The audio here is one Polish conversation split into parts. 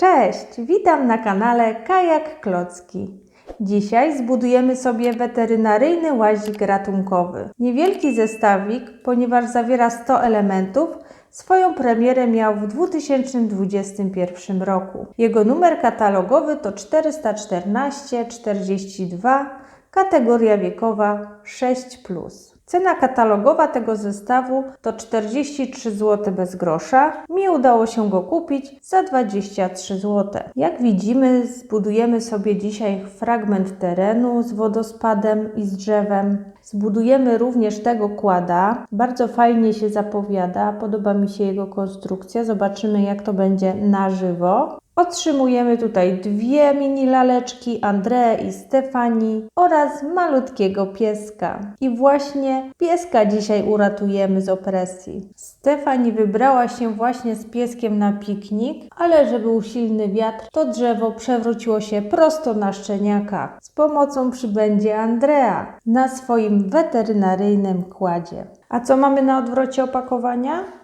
Cześć, witam na kanale Kajak Klocki. Dzisiaj zbudujemy sobie weterynaryjny łazik ratunkowy. Niewielki zestawik, ponieważ zawiera 100 elementów, swoją premierę miał w 2021 roku. Jego numer katalogowy to 414 42, kategoria wiekowa 6+. Cena katalogowa tego zestawu to 43 zł bez grosza. Mi udało się go kupić za 23 zł. Jak widzimy, zbudujemy sobie dzisiaj fragment terenu z wodospadem i z drzewem. Zbudujemy również tego kłada. Bardzo fajnie się zapowiada, podoba mi się jego konstrukcja. Zobaczymy, jak to będzie na żywo. Otrzymujemy tutaj dwie mini laleczki, Andrę i Stefani oraz malutkiego pieska. I właśnie pieska dzisiaj uratujemy z opresji. Stefani wybrała się właśnie z pieskiem na piknik, ale że był silny wiatr, to drzewo przewróciło się prosto na szczeniaka. Z pomocą przybędzie Andrea na swoim weterynaryjnym kładzie. A co mamy na odwrocie opakowania?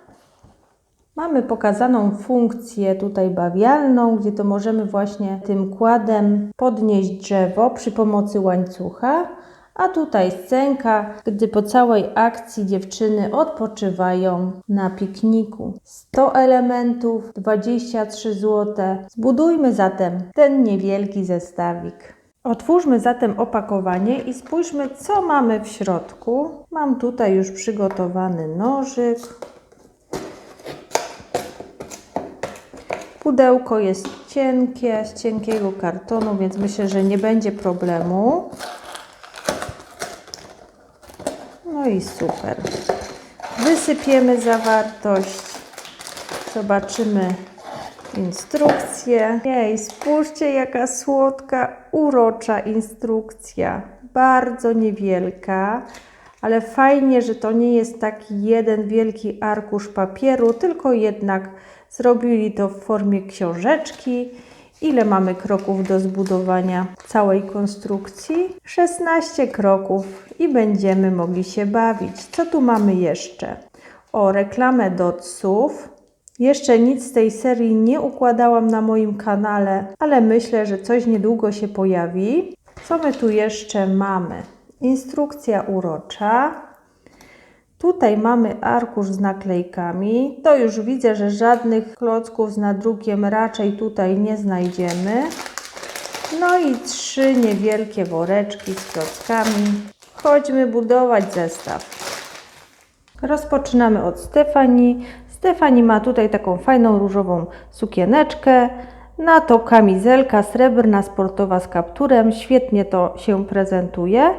Mamy pokazaną funkcję tutaj bawialną, gdzie to możemy właśnie tym kładem podnieść drzewo przy pomocy łańcucha, a tutaj scenka, gdy po całej akcji dziewczyny odpoczywają na pikniku. 100 elementów, 23 zł. Zbudujmy zatem ten niewielki zestawik. Otwórzmy zatem opakowanie i spójrzmy, co mamy w środku. Mam tutaj już przygotowany nożyk, Pudełko jest cienkie, z cienkiego kartonu, więc myślę, że nie będzie problemu. No i super. Wysypiemy zawartość. Zobaczymy instrukcję. Jej, spójrzcie jaka słodka, urocza instrukcja. Bardzo niewielka, ale fajnie, że to nie jest taki jeden wielki arkusz papieru, tylko jednak Zrobili to w formie książeczki. Ile mamy kroków do zbudowania całej konstrukcji? 16 kroków i będziemy mogli się bawić. Co tu mamy jeszcze? O, reklamę doców. Jeszcze nic z tej serii nie układałam na moim kanale, ale myślę, że coś niedługo się pojawi. Co my tu jeszcze mamy? Instrukcja urocza, Tutaj mamy arkusz z naklejkami. To już widzę, że żadnych klocków z nadrukiem raczej tutaj nie znajdziemy. No i trzy niewielkie woreczki z klockami. Chodźmy budować zestaw. Rozpoczynamy od Stefani. Stefani ma tutaj taką fajną różową sukieneczkę. Na to kamizelka srebrna sportowa z kapturem. Świetnie to się prezentuje.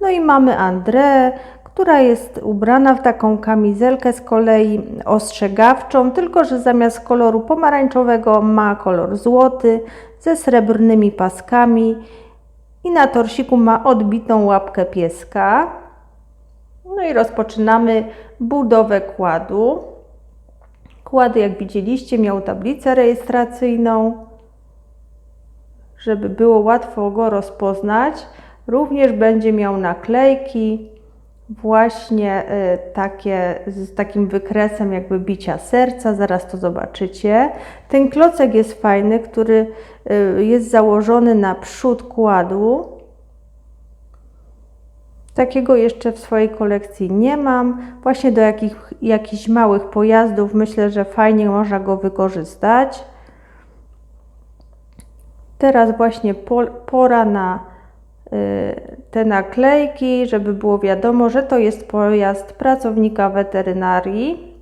No i mamy Andrę, która jest ubrana w taką kamizelkę z kolei ostrzegawczą, tylko że zamiast koloru pomarańczowego ma kolor złoty ze srebrnymi paskami i na torsiku ma odbitą łapkę pieska. No i rozpoczynamy budowę kładu. Kład, jak widzieliście, miał tablicę rejestracyjną, żeby było łatwo go rozpoznać. Również będzie miał naklejki, właśnie y, takie z takim wykresem jakby bicia serca, zaraz to zobaczycie. Ten klocek jest fajny, który y, jest założony na przód kładu. Takiego jeszcze w swojej kolekcji nie mam. Właśnie do jakich, jakichś małych pojazdów myślę, że fajnie można go wykorzystać. Teraz właśnie pora na Y, te naklejki, żeby było wiadomo, że to jest pojazd pracownika weterynarii.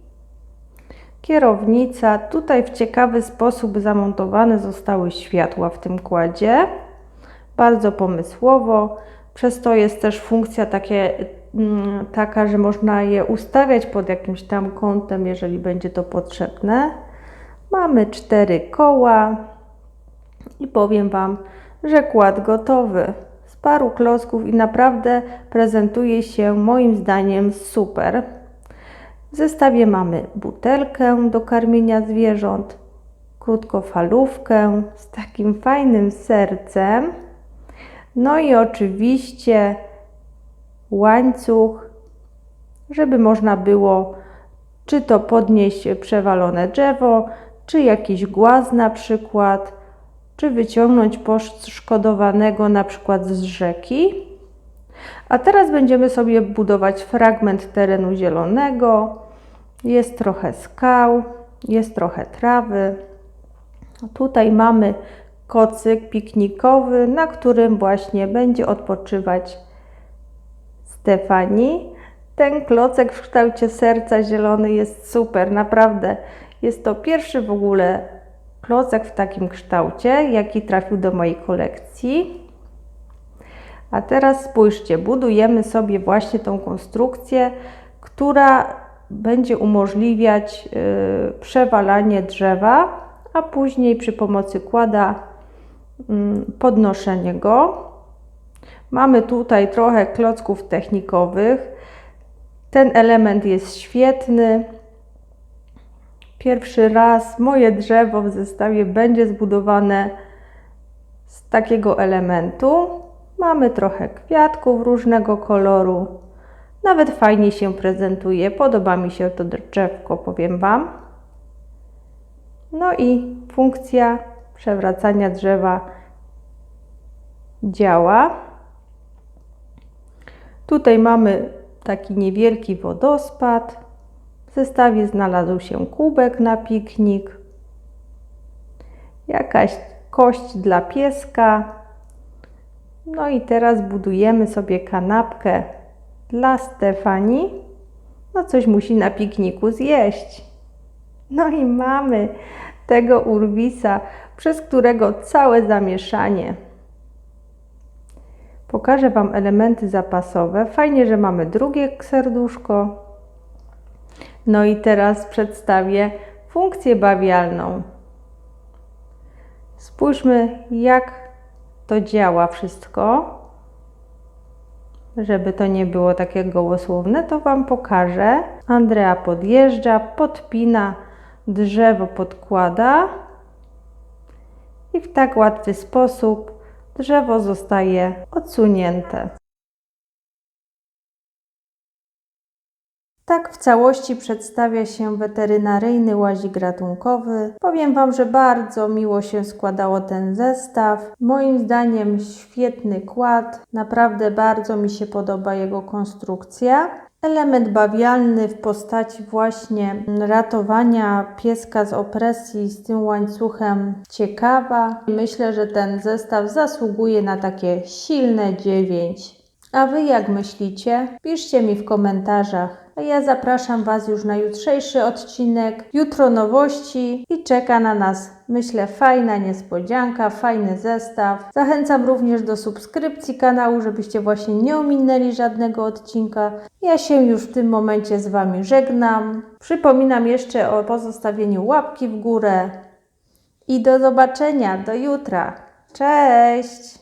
Kierownica. Tutaj w ciekawy sposób zamontowane zostały światła w tym kładzie. Bardzo pomysłowo. Przez to jest też funkcja takie, mm, taka, że można je ustawiać pod jakimś tam kątem, jeżeli będzie to potrzebne. Mamy cztery koła i powiem Wam, że kład gotowy paru klocków i naprawdę prezentuje się moim zdaniem super. W zestawie mamy butelkę do karmienia zwierząt, krótkofalówkę z takim fajnym sercem, no i oczywiście łańcuch, żeby można było czy to podnieść przewalone drzewo, czy jakiś głaz na przykład, czy wyciągnąć poszkodowanego na przykład z rzeki. A teraz będziemy sobie budować fragment terenu zielonego. Jest trochę skał, jest trochę trawy. Tutaj mamy kocyk piknikowy, na którym właśnie będzie odpoczywać Stefani. Ten klocek w kształcie serca zielony jest super, naprawdę. Jest to pierwszy w ogóle klocek w takim kształcie, jaki trafił do mojej kolekcji. A teraz spójrzcie, budujemy sobie właśnie tą konstrukcję, która będzie umożliwiać yy, przewalanie drzewa, a później przy pomocy kłada yy, podnoszenie go. Mamy tutaj trochę klocków technikowych. Ten element jest świetny. Pierwszy raz moje drzewo w zestawie będzie zbudowane z takiego elementu. Mamy trochę kwiatków różnego koloru. Nawet fajnie się prezentuje. Podoba mi się to drzewko, powiem Wam. No i funkcja przewracania drzewa działa. Tutaj mamy taki niewielki wodospad. W zestawie znalazł się kubek na piknik, jakaś kość dla pieska. No i teraz budujemy sobie kanapkę dla Stefani. No coś musi na pikniku zjeść. No i mamy tego urwisa, przez którego całe zamieszanie. Pokażę Wam elementy zapasowe. Fajnie, że mamy drugie serduszko. No i teraz przedstawię funkcję bawialną. Spójrzmy, jak to działa wszystko. Żeby to nie było takie gołosłowne, to Wam pokażę. Andrea podjeżdża, podpina, drzewo podkłada i w tak łatwy sposób drzewo zostaje odsunięte. Tak w całości przedstawia się weterynaryjny łazik ratunkowy. Powiem Wam, że bardzo miło się składało ten zestaw. Moim zdaniem świetny kład. Naprawdę bardzo mi się podoba jego konstrukcja. Element bawialny w postaci właśnie ratowania pieska z opresji z tym łańcuchem ciekawa. Myślę, że ten zestaw zasługuje na takie silne 9. A Wy jak myślicie? Piszcie mi w komentarzach. A ja zapraszam Was już na jutrzejszy odcinek. Jutro nowości i czeka na nas, myślę, fajna niespodzianka, fajny zestaw. Zachęcam również do subskrypcji kanału, żebyście właśnie nie ominęli żadnego odcinka. Ja się już w tym momencie z Wami żegnam. Przypominam jeszcze o pozostawieniu łapki w górę i do zobaczenia, do jutra. Cześć!